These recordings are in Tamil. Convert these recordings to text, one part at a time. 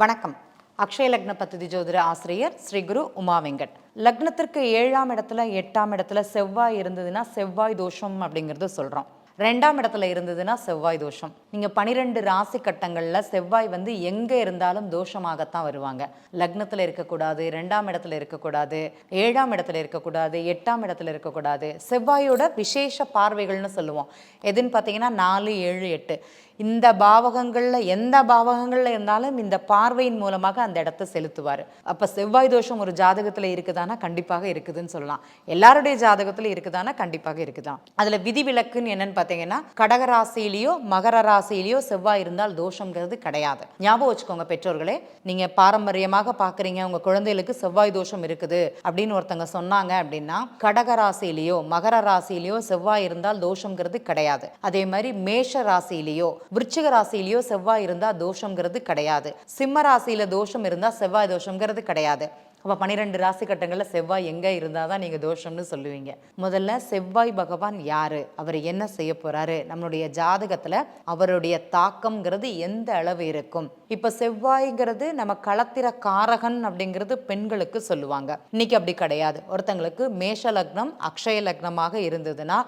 வணக்கம். அக்ஷய லக்ன பத்ததி ஜோதிட ஆசிரியர் ஸ்ரீ குரு உமா வெங்கட். லக்னத்திற்கு ஏழாம் இடத்துல எட்டாம் இடத்துல செவ்வாய் இருந்ததுன்னா செவ்வாய் தோஷம் அப்படிங்கிறது சொல்கிறோம் ரெண்டாம் இடத்துல இருந்ததுன்னா செவ்வாய் தோஷம். நீங்கள் பனிரெண்டு ராசி கட்டங்களில் செவ்வாய் வந்து எங்கே இருந்தாலும் தோஷமாகத்தான் வருவாங்க. லக்னத்தில் இருக்கக்கூடாது ரெண்டாம் இடத்துல இருக்கக்கூடாது ஏழாம் இடத்துல இருக்கக்கூடாது எட்டாம் இடத்துல இருக்கக்கூடாது. செவ்வாயோட விசேஷ பார்வைகள்னு சொல்லுவோம். எதுன்னு பார்த்தீங்கன்னா நாலு ஏழு எட்டு. இந்த பாவகங்களில் எந்த பாவகங்களில் இருந்தாலும் இந்த பார்வையின் மூலமாக அந்த இடத்த செலுத்துவார். அப்போ செவ்வாய் தோஷம் ஒரு ஜாதகத்தில் இருக்குதானா? கண்டிப்பாக இருக்குதுன்னு சொல்லலாம். எல்லாருடைய ஜாதகத்தில் இருக்குதானா? கண்டிப்பாக இருக்குதான். அதில் விதிவிலக்குன்னு என்னன்னு பார்த்தீங்கன்னா கடகராசியிலையோ மகர ராசியிலையோ செவ்வாய் இருந்தால் தோஷங்கிறது கிடையாது. ஞாபகம் வச்சுக்கோங்க பெற்றோர்களே நீங்கள் பாரம்பரியமாக பார்க்குறீங்க உங்கள் குழந்தைகளுக்கு செவ்வாய் தோஷம் இருக்குது அப்படின்னு ஒருத்தங்க சொன்னாங்க அப்படின்னா கடகராசியிலையோ மகர ராசியிலையோ செவ்வாய் இருந்தால் தோஷங்கிறது கிடையாது. அதே மாதிரி மேஷ ராசியிலையோ விருச்சிக ராசியிலையோ செவ்வாய் இருந்தால் தோஷங்கிறது கிடையாது. சிம்ம ராசியில தோஷம் இருந்தால் செவ்வாய் தோஷங்கிறது கிடையாது. அப்போ பன்னிரெண்டு ராசி கட்டங்களில் செவ்வாய் எங்கே இருந்தால் தான் நீங்கள் தோஷம்னு சொல்லுவீங்க. முதல்ல செவ்வாய் பகவான் யார்? அவர் என்ன செய்ய போகிறாரு நம்மளுடைய ஜாதகத்தில் அவருடைய தாக்கம்ங்கிறது எந்த அளவு இருக்கும்? இப்போ செவ்வாய்ங்கிறது நம்ம களத்திர காரகன் அப்படிங்கிறது பெண்களுக்கு சொல்லுவாங்க. இன்னைக்கு அப்படி கிடையாது. ஒருத்தங்களுக்கு மேஷ லக்னம் அக்ஷய லக்னமாக இருந்ததுன்னா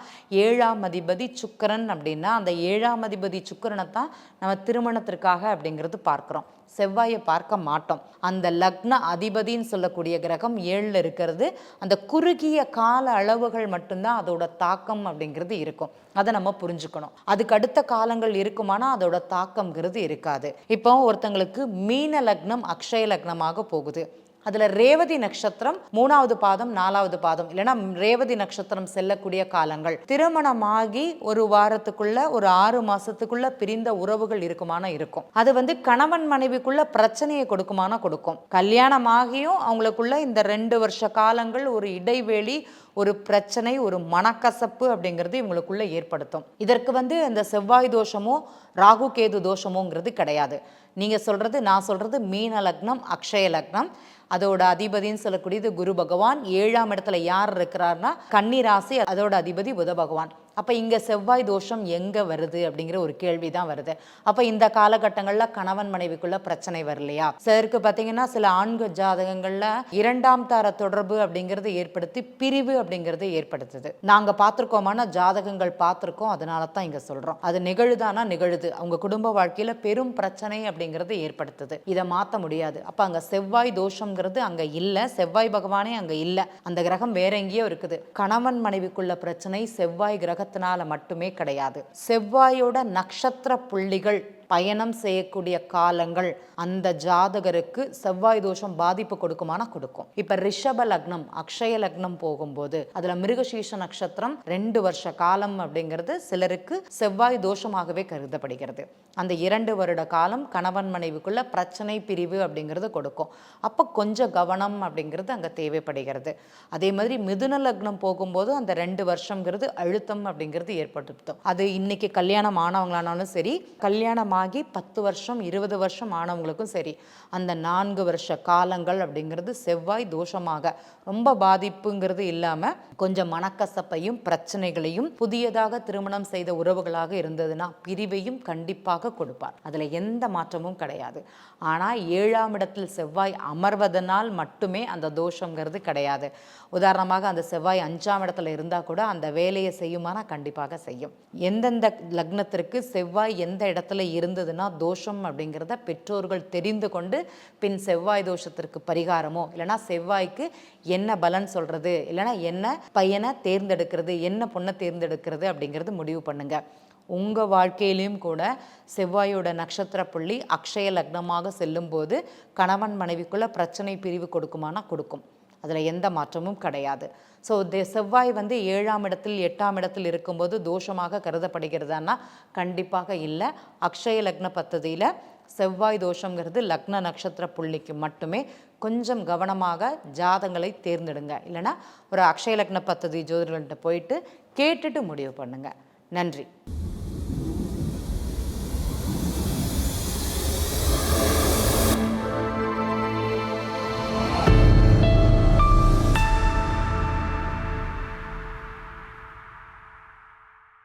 ஏழாம் அதிபதி சுக்கரன் அப்படின்னா அந்த ஏழாம் அதிபதி சுக்கரனை தான் நம்ம திருமணத்திற்காக அப்படிங்கிறது பார்க்குறோம். செவ்வாயை பார்க்க மாட்டோம். அந்த லக்ன அதிபதின்னு சொல்லக்கூடிய கிரகம் ஏழில் இருக்கிறது. அந்த குறுகிய கால அளவுகள் மட்டும்தான் அதோட தாக்கம் அப்படிங்கிறது இருக்கும். அதை நம்ம புரிஞ்சுக்கணும். அதுக்கு அடுத்த காலங்கள் இருக்குமானா அதோட தாக்கம்ங்கிறது இருக்காது. இப்போ ஒருத்தங்களுக்கு மீன லக்னம் அக்ஷய லக்னமாக போகுது. அதில் ரேவதி நட்சத்திரம் மூணாவது பாதம் நாலாவது பாதம். இல்லைன்னா ரேவதி நட்சத்திரம் செல்லக்கூடிய காலங்கள். திருமணமாகி ஒரு வாரத்துக்குள்ள ஒரு ஆறு மாசத்துக்குள்ள பிரிந்த உறவுகள் இருக்குமானா இருக்கும். அது வந்து கணவன் மனைவிக்குள்ள பிரச்சனையை கொடுக்குமானா கொடுக்கும். கல்யாணமாகியும் அவங்களுக்குள்ள இந்த ரெண்டு வருஷ காலங்கள் ஒரு இடைவெளி ஒரு பிரச்சனை ஒரு மனக்கசப்பு அப்படிங்கிறது இவங்களுக்குள்ள ஏற்படுத்தும். இதற்கு வந்து இந்த செவ்வாய் தோஷமோ ராகு கேது தோஷமோங்கிறது கிடையாது. நீங்கள் சொல்கிறது நான் சொல்கிறது மீன லக்னம் அக்ஷய லக்னம். அதோட அதிபதின்னு சொல்லக்கூடியது குரு பகவான். ஏழாம் இடத்துல யார் இருக்கிறார்னா கன்னி ராசி அதோட அதிபதி புத பகவான். அப்போ இங்கே செவ்வாய் தோஷம் எங்கே வருது அப்படிங்கிற ஒரு கேள்வி தான் வருது. அப்போ இந்த காலகட்டங்களில் கணவன் மனைவிக்குள்ள பிரச்சனை வரலையா? சிலருக்கு பார்த்தீங்கன்னா சில ஆண்கு ஜாதகங்களில் இரண்டாம் தார தொடர்பு அப்படிங்கிறது ஏற்படுத்தி பிரிவு அப்படிங்கிறது ஏற்படுத்துது. நாங்கள் பார்த்துருக்கோமான ஜாதகங்கள் பார்த்துருக்கோம் அதனால தான் இங்கே சொல்கிறோம் அது நிகழுதானா நிகழுது? அவங்க குடும்ப வாழ்க்கையில் பெரும் பிரச்சனை அப்படிங்கிறது ஏற்படுத்துது. இதை மாற்ற முடியாது. அப்போ அங்கே செவ்வாய் தோஷங்கிறது அங்கே இல்லை செவ்வாய் பகவானே அங்கே இல்லை. அந்த கிரகம் வேற எங்கேயோ இருக்குது. கணவன் மனைவிக்குள்ள பிரச்சனை செவ்வாய் கிரகத்தினால மட்டுமே கிடையாது. செவ்வாயோட நட்சத்திர புள்ளிகள் பயணம் செய்யக்கூடிய காலங்கள் அந்த ஜாதகருக்கு செவ்வாய் தோஷம் பாதிப்பு கொடுக்குமானா கொடுக்கும். இப்ப ரிஷப லக்னம் அக்ஷய லக்னம் போகும்போது அதுல மிருகசீஷ நட்சத்திரம் ரெண்டு வருஷ காலம் அப்படிங்கிறது சிலருக்கு செவ்வாய் தோஷமாகவே கருதப்படுகிறது. அந்த இரண்டு வருட காலம் கணவன் மனைவிக்குள்ள பிரச்சனை பிரிவு அப்படிங்கிறது கொடுக்கும். அப்போ கொஞ்சம் கவனம் அப்படிங்கிறது அங்கே தேவைப்படுகிறது. அதே மாதிரி மிதுன லக்னம் போகும்போது அந்த ரெண்டு வருஷங்கிறது அழுத்தம் அப்படிங்கிறது ஏற்படுத்தும் அது இன்னைக்கு கல்யாணம் ஆனவங்களானாலும் சரி கல்யாணம் கல்யாணமாகி பத்து வருஷம் இருபது வருஷம் ஆனவங்களுக்கும் சரி அந்த நான்கு வருஷ காலங்கள் அப்படிங்கிறது செவ்வாய் தோஷமாக ரொம்ப பாதிப்புங்கிறது இல்லாமல் கொஞ்சம் மனக்கசப்பையும் பிரச்சனைகளையும் புதியதாக திருமணம் செய்த உறவுகளாக இருந்ததுன்னா பிரிவையும் கண்டிப்பாக கொடுப்பார். அதில் எந்த மாற்றமும் கிடையாது. ஆனால் ஏழாம் இடத்தில் செவ்வாய் அமர்வதனால் மட்டுமே அந்த தோஷங்கிறது கிடையாது. உதாரணமாக அந்த செவ்வாய் அஞ்சாம் இடத்துல இருந்தால் கூட அந்த வேலையை செய்யுமானா கண்டிப்பாக செய்யும். எந்தெந்த லக்னத்திற்கு செவ்வாய் எந்த இடத்துல இருந்ததுன்னா தோஷம் அப்படிங்கிறத பெற்றோர்கள் தெரிந்து கொண்டு பின் செவ்வாய் தோஷத்திற்கு பரிகாரமோ இல்லைனா செவ்வாய்க்கு என்ன பலன் சொல்கிறது இல்லைனா என்ன பையனை தேர்ந்தெடுக்கிறது என்ன பொண்ணை தேர்ந்தெடுக்கிறது அப்படிங்கிறது முடிவு பண்ணுங்கள் உங்கள் வாழ்க்கையிலையும் கூட செவ்வாயோட நட்சத்திர புள்ளி அக்ஷய லக்னமாக செல்லும்போது கணவன் மனைவிக்குள்ளே பிரச்சனை பிரிவு கொடுக்குமானா கொடுக்கும். அதில் எந்த மாற்றமும் கிடையாது. ஸோ தே செவ்வாய் வந்து ஏழாம் இடத்தில் எட்டாம் இடத்தில் இருக்கும்போது தோஷமாக கருதப்படுகிறதான்னா கண்டிப்பாக இல்லை. அக்ஷய லக்ன பத்ததியில் செவ்வாய் தோஷங்கிறது லக்ன நட்சத்திர புள்ளிக்கு மட்டுமே கொஞ்சம் கவனமாக ஜாதங்களை தேர்ந்தெடுங்க. இல்லைனா ஒரு அக்ஷய லக்ன பத்ததி ஜோதிடர்கள்ட்ட போயிட்டு கேட்டுட்டு முடிவு பண்ணுங்கள் நன்றி.